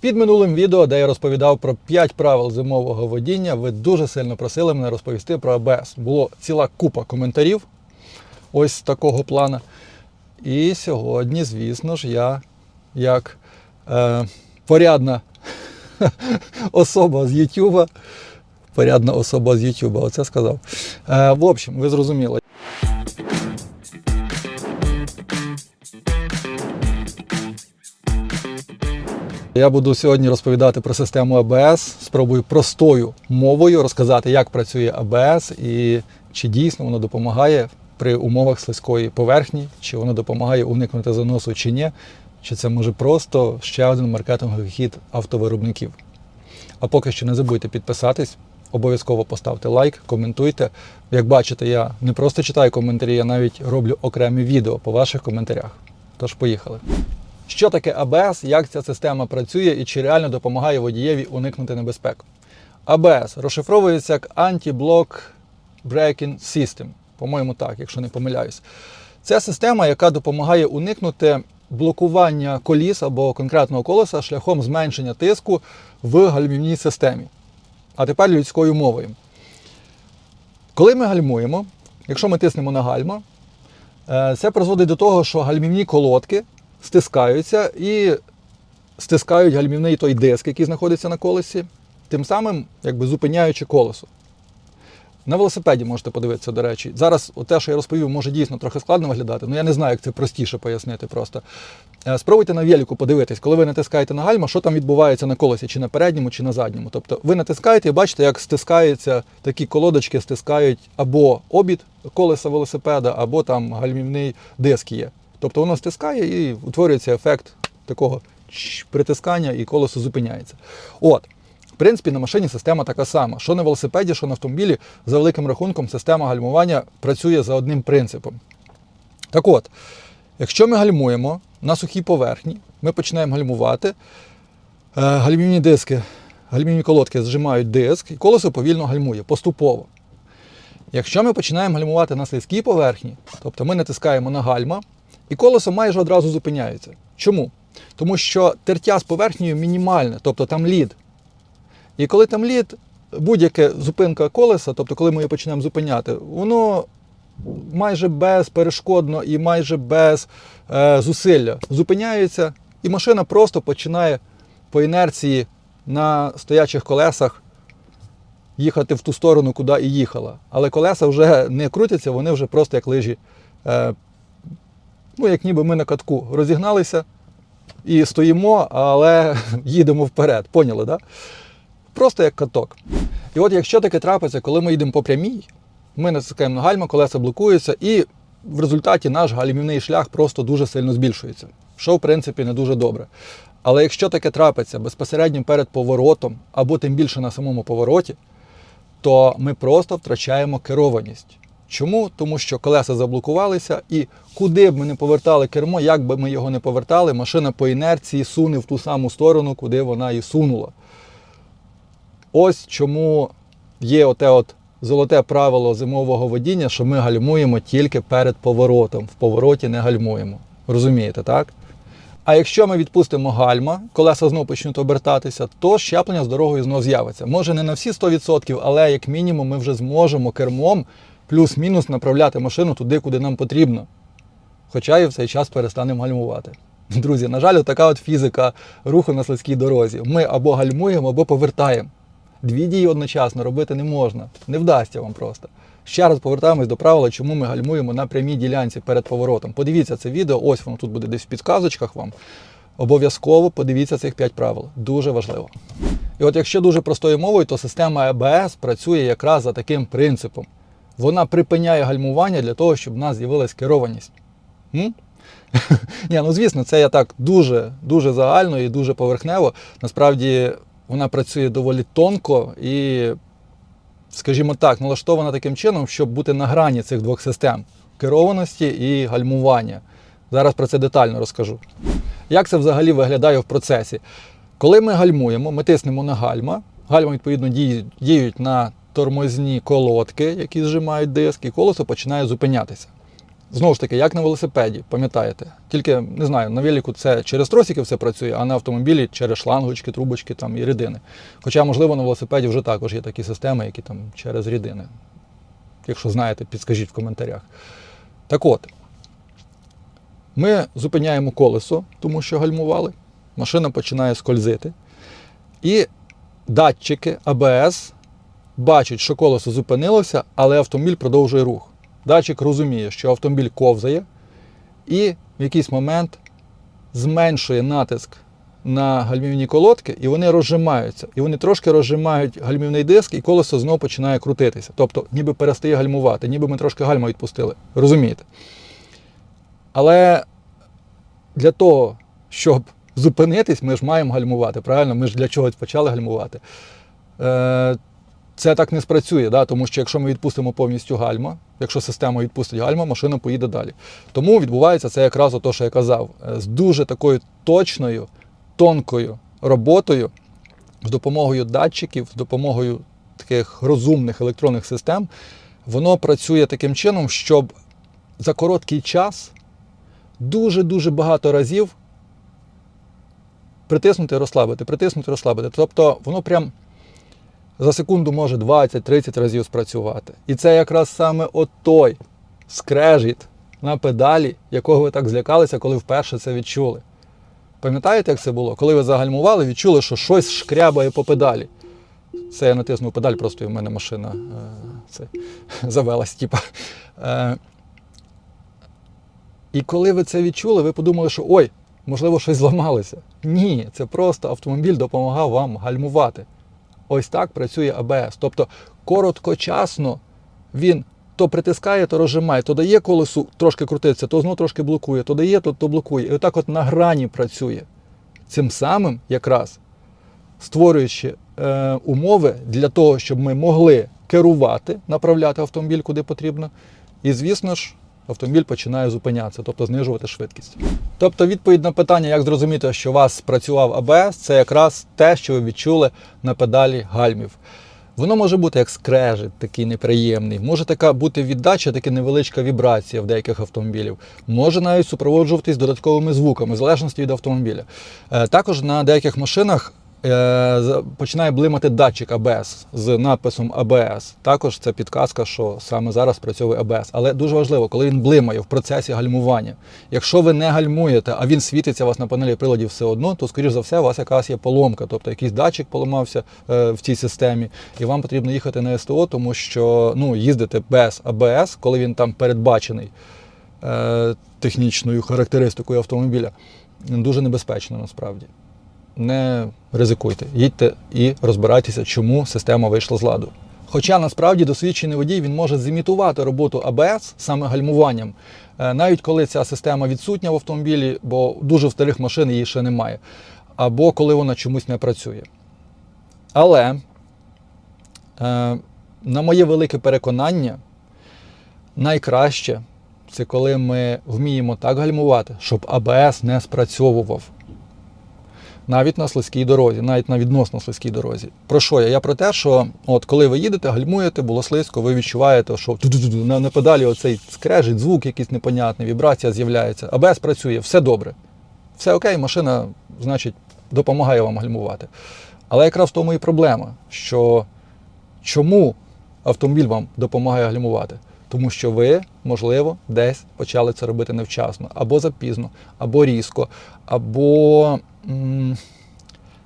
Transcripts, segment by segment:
Під минулим відео, де я розповідав про 5 правил зимового водіння, ви дуже сильно просили мене розповісти про АБС. Було ціла купа коментарів ось такого плана. І сьогодні, звісно ж, я як е, порядна особа з Ютуба, порядна особа з Ютуба, оце сказав. Е, в общем, ви зрозуміли. Я буду сьогодні розповідати про систему АБС. Спробую простою мовою розказати, як працює АБС і чи дійсно воно допомагає при умовах слизької поверхні, чи воно допомагає уникнути заносу чи ні, чи це може просто ще один маркетинговий хід автовиробників. А поки що не забудьте підписатись, обов'язково поставте лайк, коментуйте. Як бачите, я не просто читаю коментарі, я навіть роблю окремі відео по ваших коментарях. Тож поїхали. Що таке АБС, як ця система працює і чи реально допомагає водієві уникнути небезпек? АБС розшифровується як Anti-Block Braking System. По-моєму, так, якщо не помиляюсь. Це система, яка допомагає уникнути блокування коліс або конкретного колеса шляхом зменшення тиску в гальмівній системі. А тепер людською мовою. Коли ми гальмуємо, якщо ми тиснемо на гальма, е, це призводить до того, що гальмівні колодки стискаються і стискають гальмівний той диск, який знаходиться на колесі, тим самим якби зупиняючи колесо. На велосипеді можете подивитися, до речі. Зараз те, що я розповів, може дійсно трохи складно виглядати, але я не знаю, як це простіше пояснити просто. Е, Спробуйте на велику подивитись, коли ви натискаєте на гальма, що там відбувається на колесі, чи на передньому, чи на задньому. Тобто ви натискаєте і бачите, як стискаються такі колодочки, стискають або обід колеса велосипеда, або там гальмівний диск є. Тобто воно стискає і утворюється ефект такого притискання, і колесо зупиняється. От. В принципі, на машині система така сама. Що на велосипеді, що на автомобілі, за великим рахунком, система гальмування працює за одним принципом. Так от, якщо ми гальмуємо на сухій поверхні, ми починаємо гальмувати, е, гальмівні диски, гальмівні колодки зжимають диск, і колесо повільно гальмує поступово. Якщо ми починаємо гальмувати на слизькій поверхні, тобто ми натискаємо на гальма, і колесо майже одразу зупиняється. Чому? Тому що тертя з поверхнею мінімальне, тобто там лід. І коли там лід, будь-яка зупинка колеса, тобто коли ми її почнемо зупиняти, воно майже безперешкодно і майже без е, зусилля зупиняється, і машина просто починає по інерції на стоячих колесах їхати в ту сторону, куди і їхала. Але колеса вже не крутяться, вони вже просто як лижі. Е, ну, як ніби ми на катку розігналися і стоїмо, але їдемо вперед. Поняли? Да? Просто як каток. І от якщо таке трапиться, коли ми йдемо по прямій, ми натискаємо на гальма, колеса блокуються, і в результаті наш гальмівний шлях просто дуже сильно збільшується. Що, в принципі, не дуже добре. Але якщо таке трапиться безпосередньо перед поворотом, або тим більше на самому повороті, то ми просто втрачаємо керованість. Чому? Тому що колеса заблокувалися, і куди б ми не повертали кермо, як би ми його не повертали, машина по інерції суне в ту саму сторону, куди вона і сунула. Ось чому є оте от золоте правило зимового водіння, що ми гальмуємо тільки перед поворотом. В повороті не гальмуємо. Розумієте, так? А якщо ми відпустимо гальма, колеса знову почнуть обертатися, то щеплення з дорогою знов з'явиться. Може не на всі 100%, але як мінімум ми вже зможемо кермом плюс-мінус направляти машину туди, куди нам потрібно. Хоча і в цей час перестанемо гальмувати. Друзі, на жаль, така от фізика руху на слизькій дорозі. Ми або гальмуємо, або повертаємо. Дві дії одночасно робити не можна. Не вдасться вам просто. Ще раз повертаємось до правила, чому ми гальмуємо на прямій ділянці перед поворотом. Подивіться це відео, ось воно тут буде десь в підказочках вам. Обов'язково подивіться цих 5 правил. Дуже важливо. І от якщо дуже простою мовою, то система АБС працює якраз за таким принципом. Вона припиняє гальмування для того, щоб в нас з'явилась керованість. М? Ні, ну звісно, це я так дуже дуже загально і дуже поверхнево. Насправді вона працює доволі тонко і, скажімо так, налаштована таким чином, щоб бути на грані цих двох систем керованості і гальмування. Зараз про це детально розкажу. Як це взагалі виглядає в процесі? Коли ми гальмуємо, ми тиснемо на гальма, гальма, відповідно, діють, на тормозні колодки, які зжимають диск, і колесо починає зупинятися. Знову ж таки, як на велосипеді, пам'ятаєте? Тільки не знаю, на велику це через тросики все працює, а на автомобілі через шлангочки, трубочки там і рідини. Хоча, можливо, на велосипеді вже також є такі системи, які там через рідини. Якщо знаєте, підскажіть в коментарях. Так от, ми зупиняємо колесо, тому що гальмували, машина починає скользити. І датчики АБС бачать, що колесо зупинилося, але автомобіль продовжує рух. Датчик розуміє, що автомобіль ковзає, і в якийсь момент зменшує натиск на гальмівні колодки, і вони розжимаються. І вони трошки розжимають гальмівний диск, і колесо знову починає крутитися. Тобто, ніби перестає гальмувати, ніби ми трошки гальма відпустили. Розумієте? Але для того, щоб зупинитись, ми ж маємо гальмувати. Правильно? Ми ж для чогось почали гальмувати. Це так не спрацює, да? тому що якщо ми відпустимо повністю гальма, якщо система відпустить гальма, машина поїде далі. Тому відбувається це якраз те, що я казав, е, з дуже такою точною, тонкою роботою, з допомогою датчиків, з допомогою таких розумних електронних систем, воно працює таким чином, щоб за короткий час дуже-дуже багато разів притиснути розслабити, притиснути розслабити. Тобто воно прям за секунду може 20-30 разів спрацювати. І це якраз саме отой скрежіт на педалі, якого ви так злякалися, коли вперше це відчули. Пам'ятаєте, як це було? Коли ви загальмували, відчули, що щось шкрябає по педалі. Це я натиснув педаль, просто і в мене машина е, це, завелась. Типа. Е, і коли ви це відчули, ви подумали, що ой, можливо, щось зламалося. Ні, це просто автомобіль допомагав вам гальмувати. Ось так працює АБС. Тобто короткочасно він то притискає, то розжимає, то дає колесу трошки крутитися, то знову трошки блокує, то дає, то, то блокує. І отак от на грані працює. Цим самим якраз створюючи е, умови для того, щоб ми могли керувати, направляти автомобіль куди потрібно. І, звісно ж, автомобіль починає зупинятися, тобто знижувати швидкість. Тобто, відповідь на питання, як зрозуміти, що у вас спрацював АБС, це якраз те, що ви відчули на педалі гальмів. Воно може бути як скрежет, такий неприємний, може така бути віддача, така невеличка вібрація в деяких автомобілів, може навіть супроводжуватись додатковими звуками, в залежності від автомобіля. Е, Також на деяких машинах починає блимати датчик АБС з надписом АБС. Також це підказка, що саме зараз працює АБС. Але дуже важливо, коли він блимає в процесі гальмування. Якщо ви не гальмуєте, а він світиться у вас на панелі приладів все одно, то скоріш за все у вас якась є поломка, тобто якийсь датчик поламався е, в цій системі, і вам потрібно їхати на СТО, тому що ну, їздити без АБС, коли він там передбачений е, технічною характеристикою автомобіля, дуже небезпечно насправді не ризикуйте. Їдьте і розбирайтеся, чому система вийшла з ладу. Хоча насправді досвідчений водій він може зімітувати роботу АБС саме гальмуванням, е, навіть коли ця система відсутня в автомобілі, бо дуже в старих машин її ще немає, або коли вона чомусь не працює. Але, е, на моє велике переконання, найкраще це коли ми вміємо так гальмувати, щоб АБС не спрацьовував навіть на слизькій дорозі, навіть на відносно слизькій дорозі. Про що я? Я про те, що от коли ви їдете, гальмуєте, було слизько, ви відчуваєте, що на, на педалі оцей скрежить, звук якийсь непонятний, вібрація з'являється. АБС працює, все добре. Все окей, машина, значить, допомагає вам гальмувати. Але якраз в тому і проблема, що чому автомобіль вам допомагає гальмувати? Тому що ви, можливо, десь почали це робити невчасно, або запізно, або різко, або м,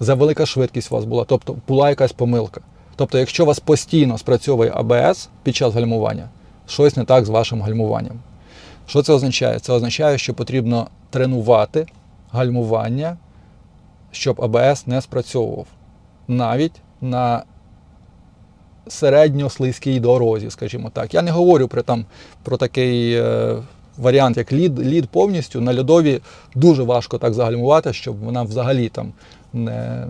за велика швидкість у вас була, тобто була якась помилка. Тобто, якщо у вас постійно спрацьовує АБС під час гальмування, щось не так з вашим гальмуванням. Що це означає? Це означає, що потрібно тренувати гальмування, щоб АБС не спрацьовував. Навіть на середньослизькій дорозі, скажімо так. Я не говорю про, там, про такий е, варіант, як лід, лід повністю. На льодові дуже важко так загальмувати, щоб вона взагалі там не,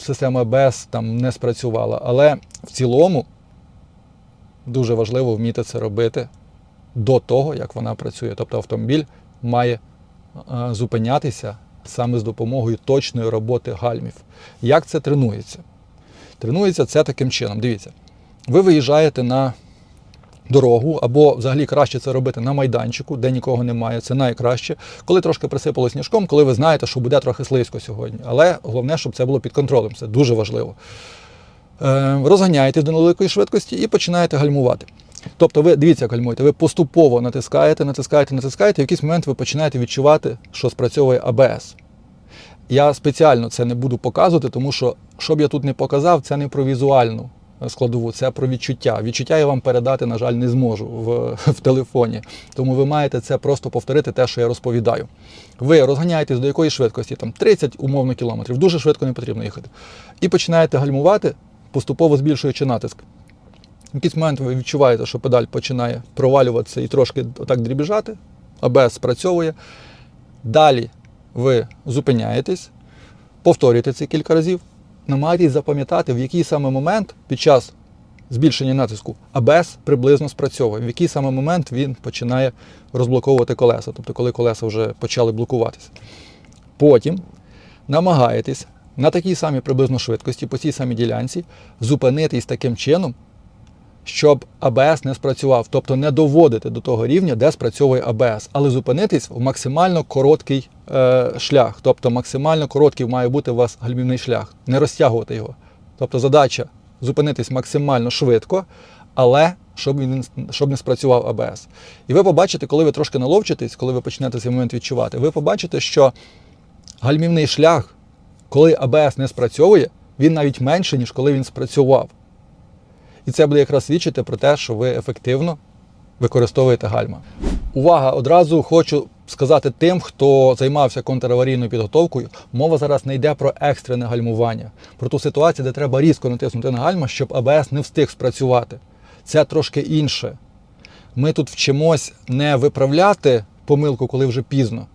система АБС там не спрацювала. Але в цілому дуже важливо вміти це робити до того, як вона працює. Тобто автомобіль має е, зупинятися саме з допомогою точної роботи гальмів. Як це тренується? Тренується це таким чином. Дивіться, ви виїжджаєте на дорогу, або взагалі краще це робити на майданчику, де нікого немає. Це найкраще. Коли трошки присипало сніжком, коли ви знаєте, що буде трохи слизько сьогодні. Але головне, щоб це було під контролем. Це дуже важливо. Е, розганяєтесь до невеликої швидкості і починаєте гальмувати. Тобто ви дивіться, як гальмуєте, ви поступово натискаєте, натискаєте, натискаєте, і в якийсь момент ви починаєте відчувати, що спрацьовує АБС. Я спеціально це не буду показувати, тому що, що б я тут не показав, це не про візуальну складову, це про відчуття. Відчуття я вам передати, на жаль, не зможу в, в телефоні. Тому ви маєте це просто повторити те, що я розповідаю. Ви розганяєтесь до якої швидкості, там 30 умовно кілометрів, дуже швидко не потрібно їхати. І починаєте гальмувати, поступово збільшуючи натиск. В якийсь момент ви відчуваєте, що педаль починає провалюватися і трошки отак дрібіжати, АБС спрацьовує. Далі ви зупиняєтесь, повторюєте це кілька разів, намагайтесь запам'ятати, в який саме момент під час збільшення натиску АБС приблизно спрацьовує, в який саме момент він починає розблоковувати колеса, тобто коли колеса вже почали блокуватися. Потім намагаєтесь на такій самій приблизно швидкості, по цій самій ділянці, зупинитись таким чином, щоб АБС не спрацював, тобто не доводити до того рівня, де спрацьовує АБС, але зупинитись в максимально короткий шлях. Тобто максимально короткий має бути у вас гальмівний шлях, не розтягувати його. Тобто задача зупинитись максимально швидко, але щоб він щоб не спрацював АБС. І ви побачите, коли ви трошки наловчитесь, коли ви почнете цей момент відчувати, ви побачите, що гальмівний шлях, коли АБС не спрацьовує, він навіть менше, ніж коли він спрацював. І це буде якраз свідчити про те, що ви ефективно використовуєте гальма. Увага! Одразу хочу сказати тим, хто займався контраварійною підготовкою, мова зараз не йде про екстрене гальмування, про ту ситуацію, де треба різко натиснути на гальма, щоб АБС не встиг спрацювати. Це трошки інше. Ми тут вчимось не виправляти помилку, коли вже пізно,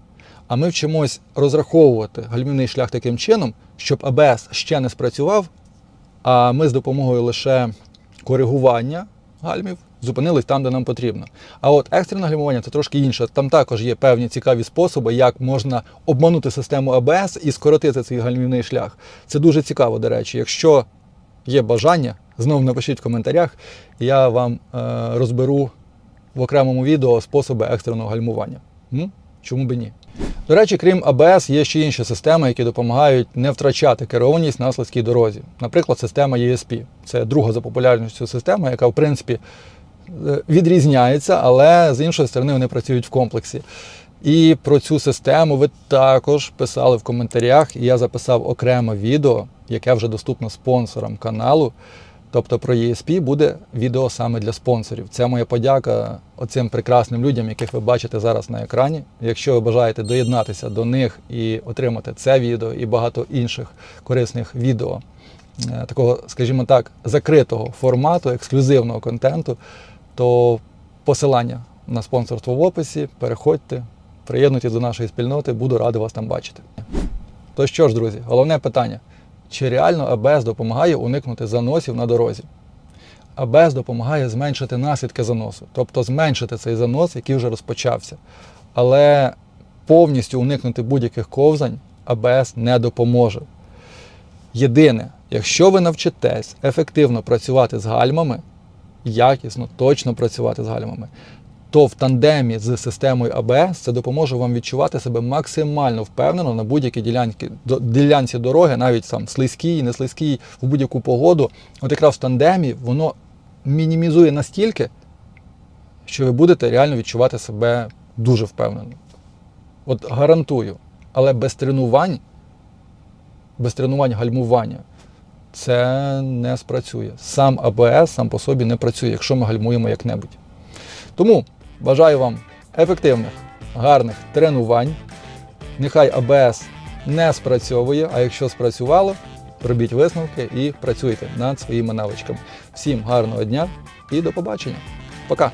а ми вчимось розраховувати гальмівний шлях таким чином, щоб АБС ще не спрацював, а ми з допомогою лише коригування гальмів зупинились там, де нам потрібно. А от екстрене гальмування це трошки інше. Там також є певні цікаві способи, як можна обманути систему АБС і скоротити цей гальмівний шлях. Це дуже цікаво, до речі. Якщо є бажання, знову напишіть в коментарях, я вам е, розберу в окремому відео способи екстреного гальмування. М? Чому би ні? До речі, крім АБС, є ще інші системи, які допомагають не втрачати керованість на слизькій дорозі. Наприклад, система ESP. Це друга за популярністю система, яка, в принципі, е, відрізняється, але з іншої сторони вони працюють в комплексі. І про цю систему ви також писали в коментарях, і я записав окреме відео, яке вже доступно спонсорам каналу. Тобто про ESP буде відео саме для спонсорів. Це моя подяка оцим прекрасним людям, яких ви бачите зараз на екрані. Якщо ви бажаєте доєднатися до них і отримати це відео і багато інших корисних відео, е, такого, скажімо так, закритого формату, ексклюзивного контенту, то посилання на спонсорство в описі. Переходьте, приєднуйтесь до нашої спільноти, буду радий вас там бачити. То що ж, друзі, головне питання. Чи реально АБС допомагає уникнути заносів на дорозі? АБС допомагає зменшити наслідки заносу, тобто зменшити цей занос, який вже розпочався. Але повністю уникнути будь-яких ковзань АБС не допоможе. Єдине, якщо ви навчитесь ефективно працювати з гальмами, якісно, точно працювати з гальмами, то в тандемі з системою АБС це допоможе вам відчувати себе максимально впевнено на будь-якій ділянці, ділянці дороги, навіть сам слизькій, не слизькій, в будь-яку погоду. От якраз в тандемі воно мінімізує настільки, що ви будете реально відчувати себе дуже впевнено. От гарантую, але без тренувань, без тренувань гальмування це не спрацює. Сам АБС сам по собі не працює, якщо ми гальмуємо як-небудь. Тому бажаю вам ефективних, гарних тренувань. Нехай АБС не спрацьовує, а якщо спрацювало, робіть висновки і працюйте над своїми навичками. Всім гарного дня і до побачення. Пока!